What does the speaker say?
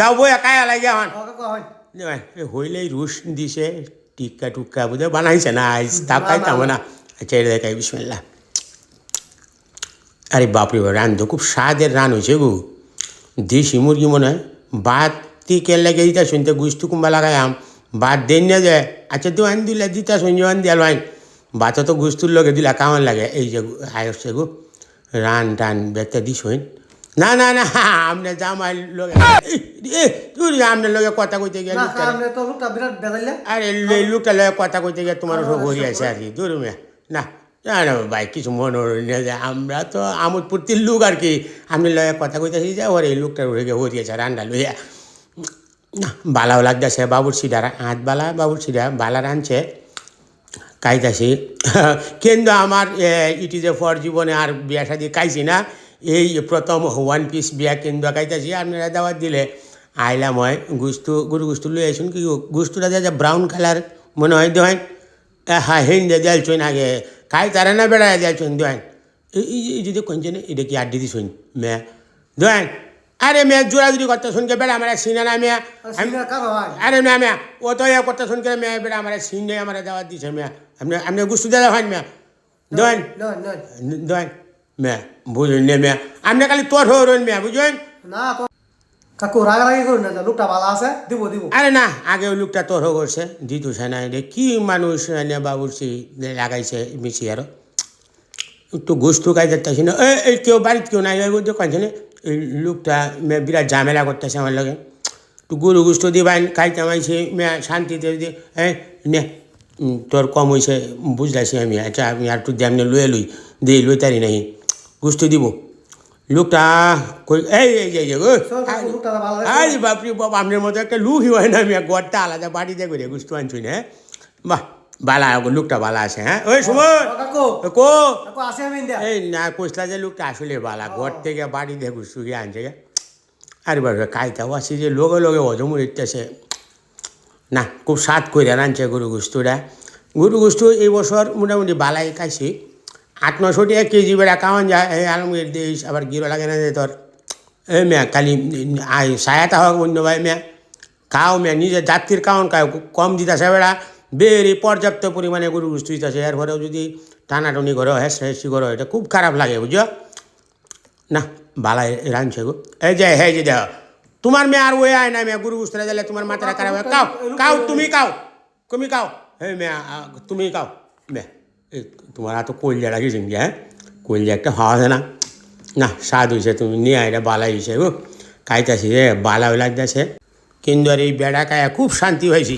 যাও বই একাই লাগে কাকু হইলেই রুশ দিছে টিক্কা টুক্কা বুঝে বানাইছে না আজ তাকাই তামো না। আচ্ছা এটা দেখাই বিসমিল্লা আরে বাপরে বাপ রান তো খুব স্বাদের রান হয়েছে গো। দেশি মুরগি মনে হয় বাত কে লেগে দিতা শুনতে গুস্তু কুম্বা লাগাইয়াম বাদ দেন না যে আচ্ছা তো আন দিলে দিতা শুনছো আন দিয়াল আইন বাত তো গুস্তুর লগে দিলা কেমন লাগে? এই যে আয়সছে গো। রান টান বেতে দিস হইন না না না আমনে জামাই লগে। এ তুই আমনের লগে কথা কইতে গেলি লোকটা আরে লোকটা লয়ে কথা কইতে গিয়ে তোমার সব হরি আছে আর কি দূর না না না ভাই কিছু মনে যে আমরা তো আমোদপুর্তির লোক আর কি আমি লয়ে কথা কইতেছি যে ওর এই লোকটার উড়ে গিয়ে হরি আছে রান্না লইয়া না বালাও লাগতেছে বাবুর সিডার হাত বালা বাবুর সিডা বালা রানছে কাইতাছি। কিন্তু আমার ইট ইজ এ ফর জীবনে আর বিয়া শাদি কাইছি না। এই প্রথম ওয়ান পিস বিয়া কিন্তু কাইতাছি আপনারা দাওয়াত দিলে আইলাম হয় গুস্তু গরু গুস্তু লই আইসুন কি গুস্তুটা যে ব্রাউন কালার মনে হয় দেন হ্যাঁ হিন্দে দেলছুন আগে খাই তারা না বেড়ায় দেলছুন দেন এই যদি কঞ্চন এটা কি আড্ডি দিছুন মে দেন আরে মেয়ে জোড়াজুড়ি করতে শুনকে বেড়া আমার সিনা না মেয়া। আরে মেয়া মেয়া ও তো ইয়ে করতে শুনকে মেয়া বেড়া আমার সিনে আমার দাওয়াত দিছে মেয়া। আপনি আপনি গুস্তু দাদা হয় মেয়া? নয় দেন মেয়া বুঝুন নে মেয়া আপনি খালি তোর হরুন মেয়া বুঝুন না কাকু রাগারাগি করুন না লোকটা ভালো আছে দিব দিব। আরে না আগে ওই লোকটা তোর করছে দিতু সেনা রে। কি মানুষ এনে বাবুরছি লাগাইছে মিশি আরও? একটু গোস্তু খাই যাচ্ছি না। এই কেউ বাড়িতে কেউ নাই ওই বলতে কাঁদছে না এই লোকটা মে বিরাট ঝামেলা করতেছে আমার লগে। একটু গরু গুস্ত দিবাইন খাইতে আমাইছে মে শান্তিতে এই নে তোর কম হয়েছে বুঝলাইছি আমি আচ্ছা আমি আর একটু দেমনে লুয়ে লুই দিয়ে লই তারি নাই গুস্ত দিব। লোকটা কই এই এই এই আছে। আরে বাপরে বাপ আপনার মতো একটা লুকই হয় না আমি গড়টা আলাদা বাড়িতে করে গুস্তু আনছি না হ্যাঁ? বাহ বালা লুকটা বালা আছে হ্যাঁ? ওই সুমন। কাকু। কো? এই না কইসলা যে লোকটা আসলে বালা ঘর থেকে বাড়ি গুস্তু গিয়ে আনছে গে আরে বাবা কাইতাও আসি যে লোকে লোকে হজমুর ইত্যাসে না খুব স্বাদ করে রাঁধছে গরু গুস্তুটা গরু গুস্তু এই বছর মোটামুটি বালাই খাইছি। আট নশো টাকা কেজি বেড়া কামান যায় এই আলমগীর দিস আবার গিরো লাগে না যে তোর। এ মেয়া কালি আই সায়াতা হোক অন্য ভাই মেয়া। খাও মেয়া নিজের জাতির কাউন খাও কম দিতেছে বেড়া। বেরি পর্যাপ্ত পরিমাণে গরু গুস্তু দিতেছে এরপরেও যদি টানাটনি করো হেসে হেসি করো এটা খুব খারাপ লাগে বুঝছ? না বালাই রাঁধছে গো। এই যে হ্যাঁ যে দেখ তোমার মেয়ে আর ওই আয় না মেয়ে গুরু গুস্তরা দিলে তোমার মাথাটা খারাপ হয়। কাও কাও তুমি কাও তুমি কাও হে মেয়ে তুমি কাও মে এই তোমার এত কলজা লাগিয়েছে হ্যাঁ? কলজা একটা হওয়া যায় না? না স্বাদ হয়েছে তুমি নিয়ে এটা বালা হয়েছে গো। খাইতেছি রে বালা লাগতেছে। কিন্তু আর এই বেড়া খায় খুব শান্তি হয়েছি